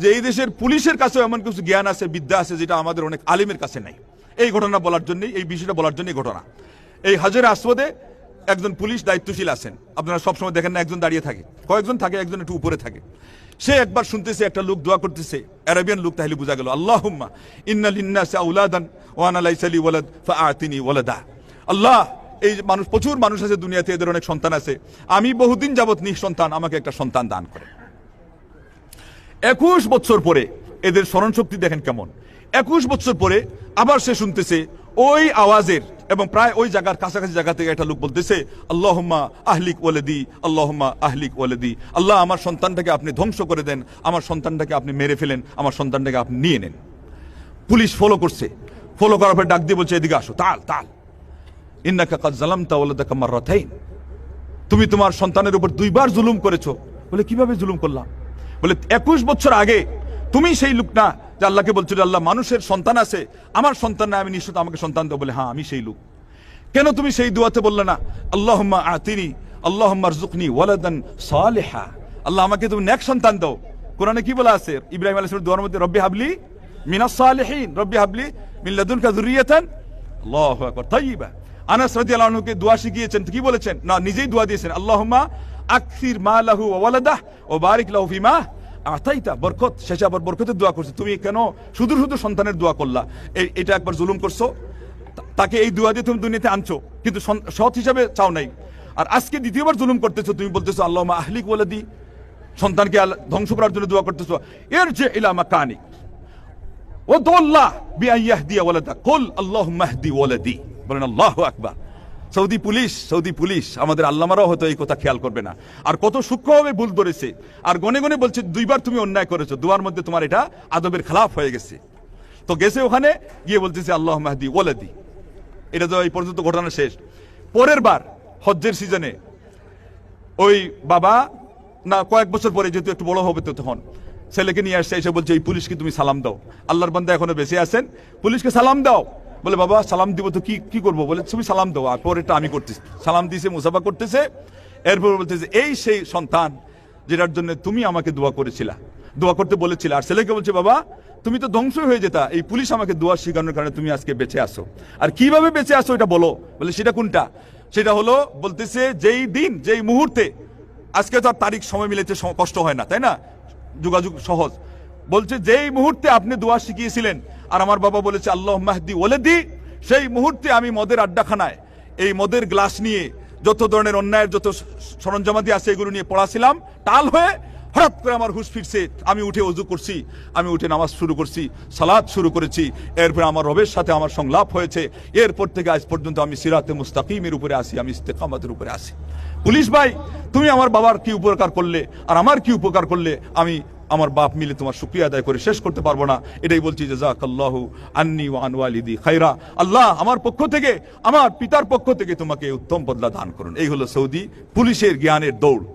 যে এই দেশের পুলিশের কাছেও এমন কিছু জ্ঞান আছে, বিদ্যা আছে, যেটা আমাদের অনেক আলিমের কাছে নাই। এই ঘটনা বলার জন্যই, এই বিষয়টা বলার জন্যই ঘটনা। এই হাজার আসওয়াদে একজন পুলিশ দায়িত্বশীল আছেন। আপনারা সবসময় দেখেন না, একজন দাঁড়িয়ে থাকে। কয়েকজন থাকে, একজন একটু উপরে থাকে। সে একবার শুনতেছে, একটা লোক দোয়া করতেছে। অ্যারাবিয়ান লোক তাহলে বোঝা গেল, আল্লাহুম্মা ইন্না লিন্নাসি আউলাদান ওয়া আনা লাইসা লি ওয়ালাদ ফাআতিনি ওয়ালাদা। আল্লাহ, এই মানুষ, প্রচুর মানুষ আছে দুনিয়াতে, এদের অনেক সন্তান আছে। আমি বহুদিন যাবত নিঃসন্তান, আমাকে একটা সন্তান দান করে। একুশ বছর পরে এদের স্মরণ শক্তি দেখেন কেমন। একুশ বছর পরে আবার সে শুনতেছে ওই আওয়াজের এবং প্রায় ওই জায়গার কাছাকাছি জায়গা থেকে একটা লোক বলতেছে, আল্লাহম্মা আহলিক ওয়ালেদি, আল্লাহম্মা আহলিক ওয়ালেদি। আল্লাহ, আমার সন্তানটাকে আপনি ধ্বংস করে দেন, আমার সন্তানটাকে আপনি মেরে ফেলেন, আমার সন্তানটাকে আপনি নিয়ে নেন। পুলিশ ফলো করছে। ফলো করার পর ডাক দিয়ে বলছে, এদিকে আসো, তাল তাল। ইন্নাকা কাদ জালামতা ওয়ালাদাকা মাররাতাইন। তুমি তোমার সন্তানের উপর দুইবার জুলুম করেছ। বলে, কীভাবে জুলুম করলাম? বলে, একুশ বছর আগে তুমি সেই লোক না যে আল্লাহকে বলছিল আল্লাহ মানুষের সন্তান আছে, আমার সন্তান না আমি নিশ্চিত আমাকে সন্তান দেবো বলে হ্যাঁ আমি সেই লোক। কেন তুমি সেই দুয়াতে বললে না আল্লাহ আতিনি আল্লাহ রজুকনি ওয়ালাদান সালেহা আল্লাহ, আমাকে তুমি নেক সন্তান দাও। কোরআনে কি বলা আছে? ইব্রাহিম আলাইহিস দোয়ার মধ্যে, রব্বি হাবলি মিনাস সালেহিন, রব্বি হাবলি মিন লাদুনকা যুররিয়াতান আল্লাহু আকবার, তাইয়্যিবা। আনাস রাদিয়াল্লাহু আনহুকে দোয়া শিখিয়েছেন, কি বলেছেন? না, নিজেই দোয়া দিয়েছেন, আল্লাহুম্মা আকসির মালাহু ওয়া ওয়ালাদাহ ওয়া বারিক লাহু ফিমা আতাইতা। বরকত, শেষে আবার বরকতের দোয়া করছে। তুমি কেন শুধু শুধু সন্তানের দোয়া করলা? এটা একবার জুলুম করছ? তাকে এই দোয়া দিয়ে তুমি দুনিয়াতে আনছো, কিন্তু সৎ হিসাবে চাও নাই। আর আজকে দ্বিতীয়বার জুলুম করতেছো, তুমি বলতেছো, আল্লাহুম্মা আহলিক ওয়ালাদি, সন্তানকে আল্লাহ ধ্বংস করার জন্য দোয়া করতেছো। এর যে ইলা মাকানিক। ওদুল্লাহ বিআইয়াহদিয়া ওয়ালাদা কুল আল্লাহুম্মা হদি ওয়ালাদি। বলেন, আল্লাহু আকবার। সৌদি পুলিশ সৌদি পুলিশ, আমাদের আল্লামারাও হয়তো এই কথা খেয়াল করবে না। আর কত সূক্ষ্মভাবে ভুল ধরেছে। আর গনে গনে বলছে, দুইবার তুমি অন্যায় করেছ, দুয়ার মধ্যে তোমার এটা আদবের খেলাফ হয়ে গেছে। তো গেছে ওখানে, গিয়ে বলতেছে, আল্লাহ মাহদি ওয়ালাদি। এটা তো এই পর্যন্ত ঘটনা শেষ। পরের বার, হজ্জের সিজনে, ওই বাবা, না, কয়েক বছর পরে যেহেতু একটু বড় হবে তো তখন, ছেলেকে নিয়ে আসছে, এসে বলছে, এই পুলিশকে তুমি সালাম দাও। আল্লাহর বান্দা এখনও বেঁচে আছেন। পুলিশকে সালাম দাও। বলে, বাবা, সালাম দিব তো কি কি করব? বলে, তুমি সালাম দাও, আর পরেরটা আমি করতেছি। সালাম দিয়েছে, মুসাফা করতেছে। এরপর বলতেছে, এই সেই সন্তান যেটার জন্য তুমি আমাকে দোয়া করেছিলা। দোয়া করতে বলেছিলে। আর ছেলেকে বলছে, বাবা, তুমি তো ধ্বংস হয়ে যেতা। এই পুলিশ আমাকে দোয়া শেখানোর কারণে তুমি আজকে বেঁচে আসো আর কীভাবে বেঁচে আসো এটা বলো? বলে, সেটা কোনটা? সেটা হলো, বলতেছে, যেই দিন, যেই মুহূর্তে, আজকে তো আর তারিখ, সময় মিলেছে কষ্ট হয় না, তাই না? যোগাযোগ সহজ। বলছে, যেই মুহূর্তে আপনি দোয়া শিখিয়েছিলেন আর আমার বাবা বলেছে, আল্লাহ মাহদি ওলেদি সেই মুহূর্তে আমি মদের আড্ডাখানায়, এই মদের গ্লাস নিয়ে যত ধরনের অন্যায়ের যত সরঞ্জামাদি আছে, এগুলো নিয়ে পড়াছিলাম। টাল হয়ে হঠাৎ করে আমার হুশ ফিরছে। আমি উঠে অজু করছি, আমি উঠে নামাজ শুরু করছি সালাদ শুরু করেছি। এরপরে আমার রবের সাথে আমার সংলাপ হয়েছে। এরপর থেকে আজ পর্যন্ত আমি সিরাতে মুস্তাকিমের উপরে আসি আমি ইস্তেকামাতের উপরে আসি পুলিশ ভাই, তুমি আমার বাবার কি উপকার করলে? আর আমার কি উপকার করলে? আমি আমার বাপ মিলে তোমার শুক্রিয়া আদায় করে শেষ করতে পারব না। এটাই বলছি যে জাক আল্লাহ আন্নি ওয়ান ওয়ালিদি খাইরা আল্লাহ আমার পক্ষ থেকে, আমার পিতার পক্ষ থেকে তোমাকে উত্তম বদলা দান করুন। এই হলো সৌদি পুলিশের জ্ঞানের দৌড়।